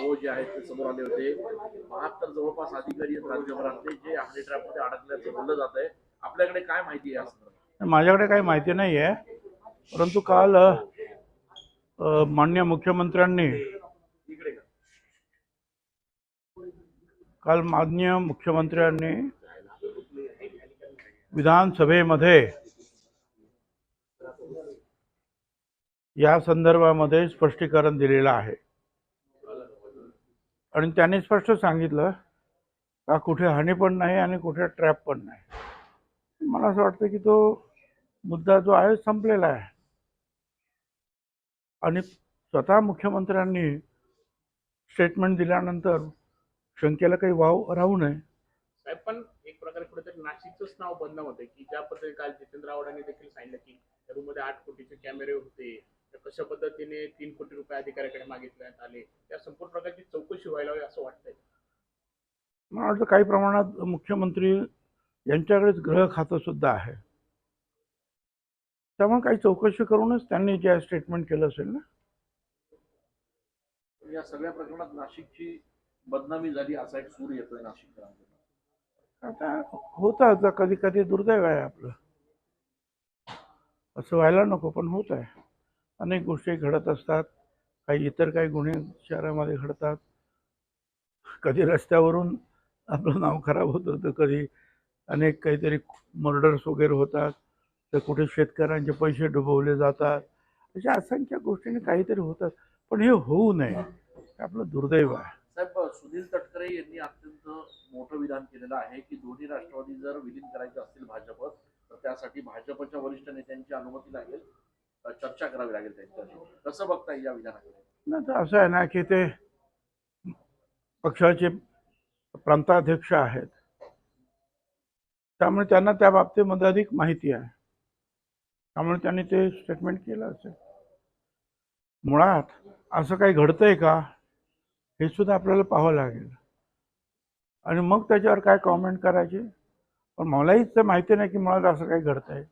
नावं जे आहेत ते समोर आले होते. बहात्तर जवळपास अधिकारी आहेत राज्यभरातले जे हनी ट्रॅपमध्ये अडकल्याचं बोललं जात आहे आपल्याकडे काय माहिती आहे माझ्याकडे काही माहिती नाही आहे. परंतु काल माननीय मुख्यमंत्र्यांनी? काल माननीय मुख्यमंत्र्यांनी विधानसभेमध्ये या संदर्भामध्ये स्पष्टीकरण दिलेलं आहे. आणि त्यांनी स्पष्ट सांगितलं का कुठे हानी पण नाही आणि कुठे ट्रॅप पण नाही. मला असं वाटतं की तो मुद्दा जो आहे संपलेला आहे. आणि स्वतः मुख्यमंत्र्यांनी स्टेटमेंट दिल्यानंतर शंकेला काही वाव राहू नये. साहेब पण एक प्रकारे कुठेतरी नाशिकचंच नाव बदनाम होतं की ज्या पद्धतीने काल जितेंद्र आव्हाडांनी देखील सांगितलं की त्या रूममध्ये आठ कोटीचे कॅमेरे होते. कशा पद्धतीने तीन कोटी रुपये अधिकाऱ्याकडे मागितण्यात आले त्या संपूर्ण प्रकारची चौकशी व्हायला हवी असं वाटतंय. मला वाटतं काही प्रमाणात मुख्यमंत्री यांच्याकडेच ग्रह खातं सुद्धा आहे. त्यामुळे काही चौकशी करूनच त्यांनी जे स्टेटमेंट केलं असेल ना. या सगळ्या प्रकरणात नाशिकची बदनामी झाली असा एक सूर येतोय नाशिककरांकडून आता होतं आता कधी कधी दुर्दैव आहे आपलं. असं व्हायला नको पण होत आहे. अनेक गोष्टी घडत असतात. काही इतर काही गुन्हे शहरामध्ये घडतात. कधी रस्त्यावरून आपलं नाव खराब होतं कधी अनेक काहीतरी मर्डर्स वगैरे होतात. तर कुठे शेतकऱ्यांचे पैसे डुबवले जातात. अशा असंख्य गोष्टींनी काहीतरी होतात. पण हे होऊ नये. आपलं दुर्दैव आहे. साहेब सुनील तटकरे यांनी अत्यंत मोठं विधान केलेलं आहे की दोन्ही राष्ट्रवादी जर विलीन करायचे असतील भाजपत तर त्यासाठी भाजपच्या वरिष्ठ नेत्यांची अनुमती लागेल. चर्चा करावी लागेल त्यांच्याशी. कसं बघता या विधानाकडे? नाही तर असं आहे ना की ते पक्षाचे प्रांताध्यक्ष आहेत. त्यामुळे त्यांना त्या बाबतीमध्ये अधिक माहिती आहे. त्यामुळे त्यांनी ते स्टेटमेंट केलं असेल. मुळात असं काही घडतंय का हे सुद्धा आपल्याला पाहावं लागेल. आणि मग त्याच्यावर काय कॉमेंट करायचे? पण मलाही माहिती नाही की मुळात असं काही घडतंय.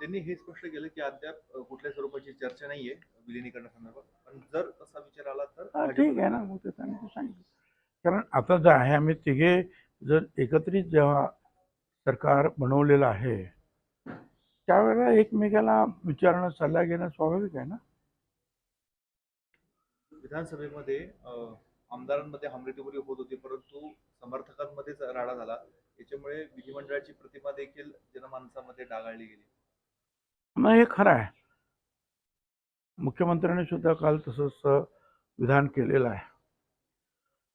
त्यांनी हे स्पष्ट केलं की अद्याप कुठल्या स्वरूपाची चर्चा नाहीये विलिनीकरणासंदर्भात पण जर तसा विचार आला तर ठीक आहे ना मग ते सांगितलं कारण आता जे आहे आम्ही तिघे जर एकत्रित जेव्हा सरकार बनवलेलं आहे त्यावेळेला एकमेकाला विचारणं सल्ला घेणं स्वाभाविक आहे ना? विधानसभेमध्ये आमदारांमध्ये हमरेटिवरी होत होती परंतु समर्थकांमध्येच राडा झाला. याच्यामुळे विधिमंडळाची प्रतिमा देखील जनमानसामध्ये डागाळली गेली. नाही हे खरं आहे. मुख्यमंत्र्यांनी सुद्धा काल तसंच विधान केलेलं आहे.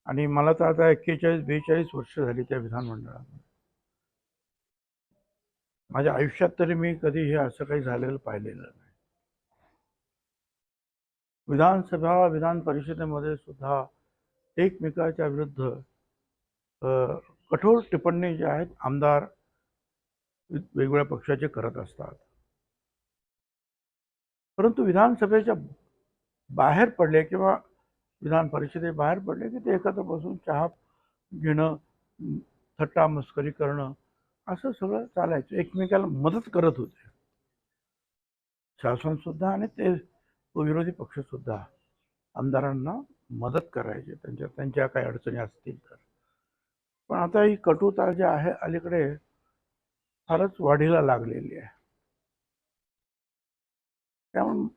आणि मला तर आता एक्केचाळीस बेचाळीस वर्ष झाली त्या विधानमंडळात माझ्या आयुष्यात तरी मी कधी हे असं काही झालेलं पाहिलेलं नाही. विधानसभा विधान परिषदेमध्ये सुद्धा एकमेकाच्या विरुद्ध कठोर टिप्पणी ज्या आहेत आमदार वेगवेगळ्या पक्षाचे करत असतात. परंतु विधानसभेच्या बाहेर पडले किंवा विधान परिषदे बाहेर पडले की ते एकत्र बसून चहा घेणं थट्टा मस्करी करणं असं सगळं चालायचं. एकमेकाला मदत करत होते. शासनसुद्धा आणि ते विरोधी पक्षसुद्धा आमदारांना मदत करायचे. त्यांच्या त्यांच्या काही अडचणी असतील तर. पण आता ही कटुता जी आहे अलीकडे फारच वाढीला लागलेली आहे. त्यामुळे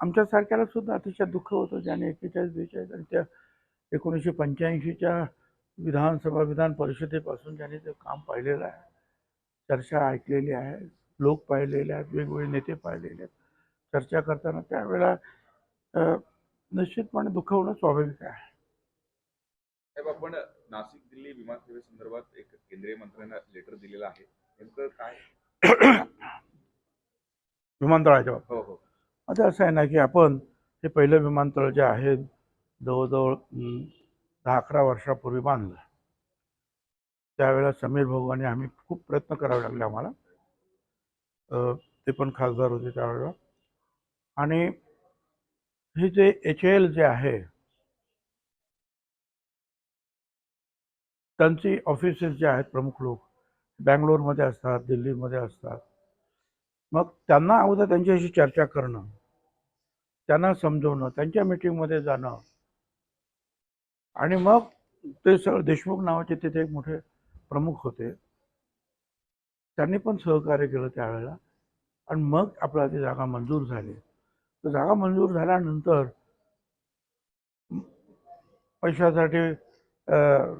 आमच्यासारख्याला सुद्धा अतिशय दुःख होतं ज्याने एक्केचाळीस बेचाळीस आणि त्या एकोणीसशे पंच्याऐंशीच्या विधानसभा विधान परिषदेपासून ज्याने ते काम पाहिलेलं आहे चर्चा ऐकलेली आहे लोक पाहिलेले आहेत वेगवेगळे नेते पाहिलेले आहेत. चर्चा करताना त्यावेळेला निश्चितपणे दुःख होणं स्वाभाविक आहे. साहेब आपण नाशिक दिल्ली विमान सेवेसंदर्भात एक केंद्रीय मंत्र्यांना लेटर दिलेलं आहे. नेमकं काय? विमानतळाच्या बाबतीत. हो हो. आता असं आहे ना की आपण हे पहिलं विमानतळ जे आहे जवळजवळ दहा अकरा वर्षापूर्वी बांधलं. त्यावेळेला समीर भाऊ आणि आम्ही खूप प्रयत्न करावे लागले आम्हाला. ते पण खासदार होते त्यावेळेला. आणि हे जे एच एल जे आहे त्यांची ऑफिसेस जे आहेत प्रमुख लोक बँगलोरमध्ये असतात दिल्लीमध्ये असतात मग त्यांना अगोदर त्यांच्याशी चर्चा करणं त्यांना समजवणं त्यांच्या मिटिंगमध्ये जाणं. आणि मग ते स देशमुख नावाचे तिथे एक मोठे प्रमुख होते. त्यांनी पण सहकार्य केलं त्यावेळेला. आणि मग आपल्याला ती जागा मंजूर झाली. तर जागा मंजूर झाल्यानंतर पैशासाठी मंत्रिमंडळात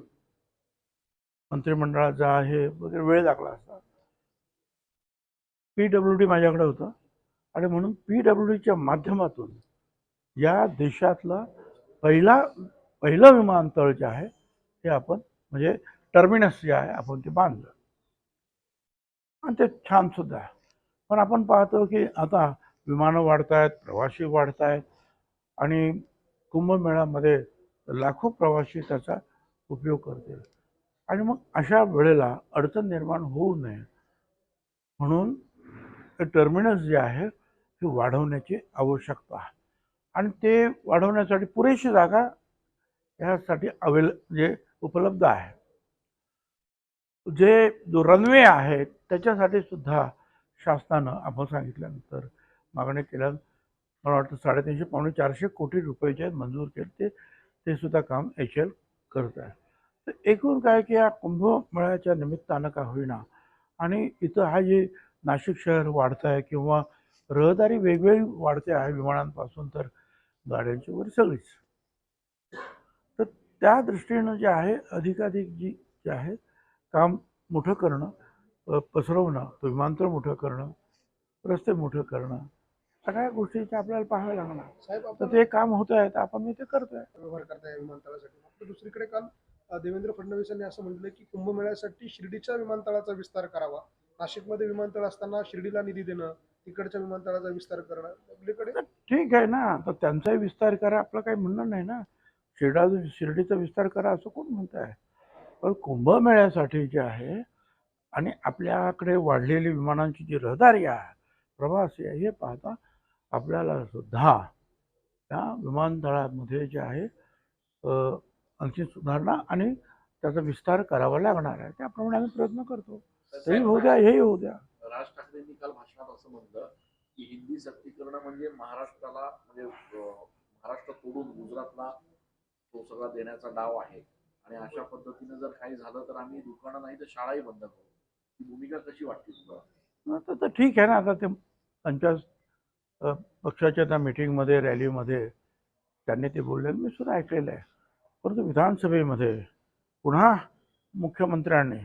मंत्रिमंडळाचा आहे वगैरे वेळ लागला असता. पी डब्ल्यू डी माझ्याकडे होतं. आणि म्हणून पी डब्ल्यू डीच्या माध्यमातून या देशातला पहिला पहिलं विमानतळ जे आहे ते आपण म्हणजे टर्मिनस जे आहे आपण ते बांधलं. आणि ते छान सुद्धा आहे. पण आपण पाहतो की आता विमानं वाढत आहेत प्रवासी वाढत आहेत आणि कुंभमेळ्यामध्ये लाखो प्रवासी त्याचा उपयोग करतील. आणि मग अशा वेळेला अडचण निर्माण होऊ नये. म्हणून हे टर्मिनस जे आहे हे वाढवण्याची आवश्यकता आहे. आणि ते वाढवण्यासाठी पुरेशी जागा यासाठी अवेल जे उपलब्ध आहे. जे जो रनवे आहेत त्याच्यासाठी सुद्धा शासनानं आपण सांगितल्यानंतर मागणी केल्या मला वाटतं साडेतीनशे पावणे चारशे कोटी रुपयेचे मंजूर केले ते ते सुद्धा काम एच एल करत आहे. तर एकूण काय की या कुंभमेळ्याच्या निमित्तानं का होईना आणि इथं हा जे नाशिक शहर वाढतं आहे किंवा रहदारी वेगवेगळी वाढते आहे विमानांपासून तर गाड्यांची वगैरे सगळीच. तर त्या दृष्टीनं जे आहे अधिकाधिक जी जे आहे काम मोठं करणं पसरवणं विमानतळ मोठं करणं रस्ते मोठं करणं सगळ्या गोष्टीचे आपल्याला पाहावे लागणार. साहेब तर ते काम होत आहे तर आपण मी ते करतोय. व्यवहार करताय विमानतळासाठी. मात्र दुसरीकडे काल देवेंद्र फडणवीस यांनी असं म्हटलं की कुंभमेळ्यासाठी शिर्डीच्या विमानतळाचा विस्तार करावा. नाशिकमध्ये विमानतळ असताना शिर्डीला निधी देणं तिकडच्या विमानतळाचा विस्तार करणं आपल्याकडे ठीक आहे ना. तर त्यांचाही विस्तार करा. आपलं काही म्हणणं नाही ना. शिर्डा शिर्डीचा विस्तार करा असं कोण म्हणत आहे पण कुंभमेळ्यासाठी जे आहे आणि आपल्याकडे वाढलेली विमानांची जी रहदारी आहे प्रवासी आहे हे पाहता आपल्याला सुद्धा त्या विमानतळामध्ये जे आहे आणखी सुधारणा आणि त्याचा विस्तार करावा लागणार आहे. त्याप्रमाणे आम्ही प्रयत्न करतो. तेही होऊ द्या हेही होऊ द्या राज ठाकरेंनी काल भाषणात असं म्हणलं की हिंदी सक्तीकरण म्हणजे महाराष्ट्राला म्हणजे महाराष्ट्र तोडून गुजरातला तो सगळा देण्याचा डाव आहे. आणि अशा पद्धतीने जर काही झालं तर आम्ही दुकानं नाही तर शाळाही बंद करू. ही भूमिका कशी वाटते तुला आता तर ठीक आहे ना आता ते त्यांच्या पक्षाच्या त्या मिटिंगमध्ये रॅलीमध्ये त्यांनी ते बोलले. मी सुद्धा ऐकलेलं आहे. परंतु विधानसभेमध्ये पुन्हा मुख्यमंत्र्यांनी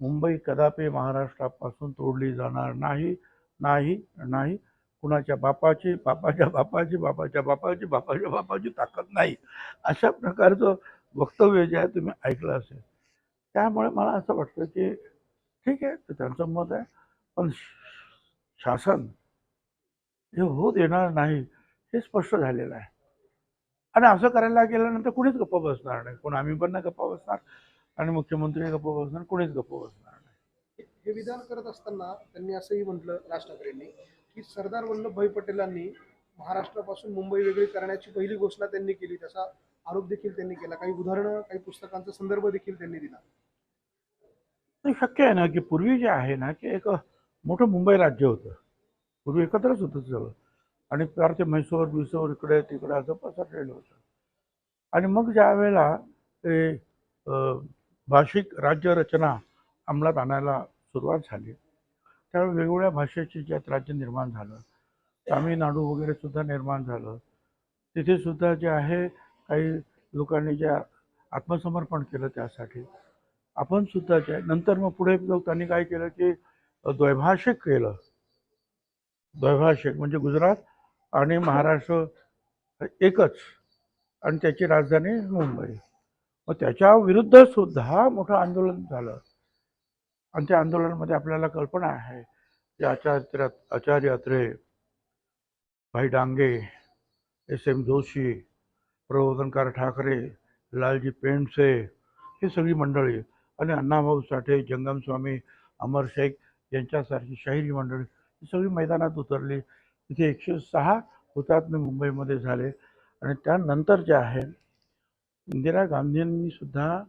मुंबई कदापि महाराष्ट्रापासून तोडली जाणार नाही नाही नाही. कुणाच्या बापाची बापाच्या बापाची बापाच्या बापाची बापाच्या बापाची ताकद नाही. अशा प्रकारचं वक्तव्य जे आहे तुम्ही ऐकलं असेल. त्यामुळे मला असं वाटतं की ठीक आहे ते त्यांचं मत आहे. पण शासन हे होऊ देणार नाही हे स्पष्ट झालेलं आहे. आणि असं करायला गेल्यानंतर कुणीच गप्प बसणार नाही. कोण आम्ही पण नाही गप्पा बसणार. आणि मुख्यमंत्री गप्प बसणार कुणीच गप्प बसणार नाही. हे विधान करत असताना त्यांनी असंही म्हटलं राज ठाकरेंनी की सरदार वल्लभभाई पटेलांनी महाराष्ट्रापासून मुंबई वेगळी करण्याची पहिली घोषणा त्यांनी केली त्याचा आरोप देखील त्यांनी केला. काही उदाहरणं काही पुस्तकांचा संदर्भ देखील त्यांनी दिला. शक्य आहे ना की पूर्वी जे आहे ना की एक मोठं मुंबई राज्य होतं. पूर्वी एकत्रच होतं सगळं. आणि फार ते म्हैसूर बिसूर इकडे तिकडे असं पसरलेलं होतं. आणि मग ज्या वेळेला ते भाषिक राज्यरचना अंमलात आणायला सुरुवात झाली. त्यावेळी वेगवेगळ्या भाषेचे ज्यात राज्य निर्माण झालं. तामिळनाडू वगैरे सुद्धा निर्माण झालं. तिथे सुद्धा जे आहे काही लोकांनी ज्या आत्मसमर्पण केलं त्यासाठी. आपण सुद्धा जे नंतर मग पुढे लोक त्यांनी काय केलं की द्वैभाषिक केलं. द्वैभाषिक म्हणजे गुजरात आणि महाराष्ट्र एकच. आणि त्याची राजधानी मुंबई. मग त्याच्या विरुद्ध सुद्धा मोठं आंदोलन झालं. आणि त्या आंदोलनामध्ये आपल्याला कल्पना आहे की आचार्य आचार्य अत्रे भाई डांगे एस एम जोशी प्रबोधनकार ठाकरे लालजी पेंडसे ही सगळी मंडळी आणि अण्णाभाऊ साठे जंगम स्वामी अमर शेख यांच्यासारखी शाहिरी मंडळी ही सगळी मैदानात उतरली. तिथे एकशे सहा हुतात्मे मुंबईमध्ये झाले. आणि त्यानंतर जे आहे इंदिरा गांधींनी सुद्धा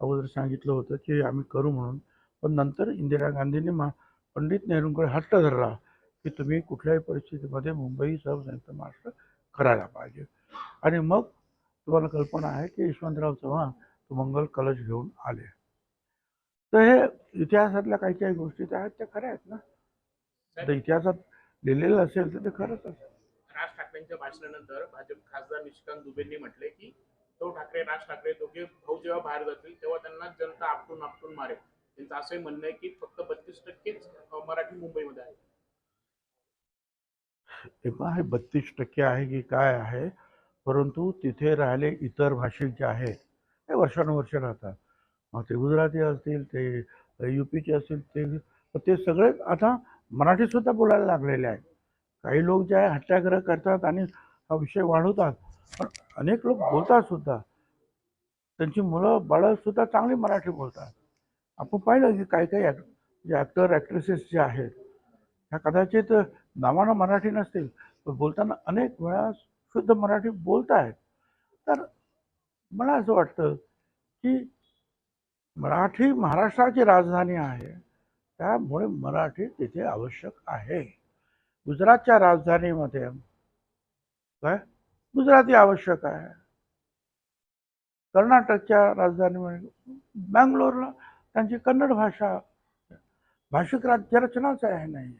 अगोदर सांगितलं होतं की आम्ही करू म्हणून. पण नंतर इंदिरा गांधींनी मा पंडित नेहरूंकडे हट्ट धरला की तुम्ही कुठल्याही परिस्थितीमध्ये मुंबई सह संयुक्त महाराष्ट्र करायला पाहिजे. आणि मग तुम्हाला कल्पना आहे की यशवंतराव चव्हाण तो मंगल कलश घेऊन आले. तर हे इतिहासातल्या काही काही गोष्टी त्या आहेत त्या खऱ्या आहेत ना? तर इतिहासात लिहिलेलं असेल तर ते खरंच असेल. राज ठाकरेंच्या भाषणानंतर भाजप खासदार निशिकांत दुबेंनी म्हटले की उद्धव ठाकरे राज ठाकरे दोघे भाऊ जेव्हा बाहेर जातील तेव्हा त्यांना जनता आपटून आपटून मारेल. त्यांचं असंही म्हणणं आहे की फक्त बत्तीस टक्केच मराठी मुंबईमध्ये आहे. तेव्हा हे बत्तीस टक्के आहे की काय आहे? परंतु तिथे राहिले इतर भाषिक जे आहेत ते वर्षानुवर्ष राहतात. मग ते गुजराती असतील ते युपीचे असतील ते ते सगळे आता मराठीसुद्धा बोलायला लागलेले आहेत. काही लोक जे आहे हत्याग्रह करतात आणि हा विषय वाढवतात. पण अनेक लोक बोलतात सुद्धा. त्यांची मुलं बाळंसुद्धा चांगली मराठी बोलतात. आपण पाहिलं की काही काही ॲक्ट जे ॲक्टर ॲक्ट्रेसेस जे आहेत ह्या कदाचित नावानं मराठी नसतील पण बोलताना अनेक वेळा शुद्ध मराठी बोलत आहेत तर मला असं वाटतं की मराठी महाराष्ट्राची राजधानी आहे त्यामुळे मराठी तिथे आवश्यक आहे. गुजरातच्या राजधानीमध्ये काय? गुजराती आवश्यक आहे. कर्नाटकच्या राजधानीमध्ये बँगलोरला त्यांची कन्नड भाषा भाषिक राज्यरचनाच आहे नाही.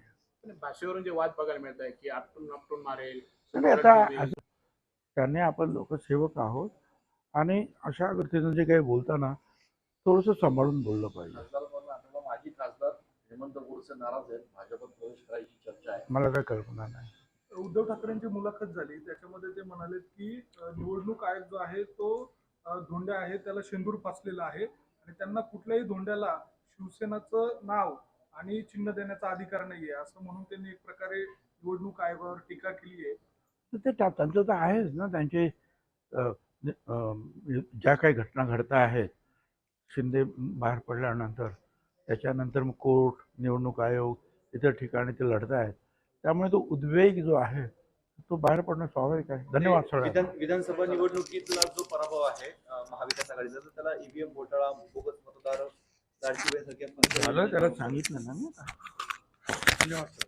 भाषेवरून जे वाद बघायला मिळत आहे की आपटून आपटून मारेल आता त्याने आपण लोकसेवक आहोत आणि अशा रीतीनं जे काही बोलताना थोडंसं सांभाळून बोललं पाहिजे. माजी खासदार हेमंत गोडसे नाराज आहेत. भाजपत प्रवेश करायची चर्चा आहे. मला काही कल्पना नाही. उद्धव ठाकरेंची मुलाखत झाली. त्याच्यामध्ये ते म्हणाले की निवडणूक आयोग जो आहे तो अ, धोंड्या आहे त्याला शेंदूर फासलेला आहे आणि त्यांना कुठल्याही धोंड्याला शिवसेनाचं नाव आणि चिन्ह देण्याचा अधिकार नाहीये असं म्हणून त्यांनी एक प्रकारे निवडणूक आयोगावर टीका केली आहे. तर ते त्यांचं तर आहेच ना त्यांचे ज्या काही घटना घडत आहेत शिंदे बाहेर पडल्यानंतर त्याच्यानंतर मग कोर्ट निवडणूक आयोग इतर ठिकाणी ते लढत आहेत. त्यामुळे तो उद्वेग जो आहे तो बाहेर पडणं स्वाभाविक आहे. धन्यवाद विधान विधानसभा निवडणुकीतला जो पराभव आहे महाविकास आघाडीचा तर त्याला ईव्हीएम घोटाळा बोगस मतदार झालं. त्याला सांगितलं ना मी. धन्यवाद सर.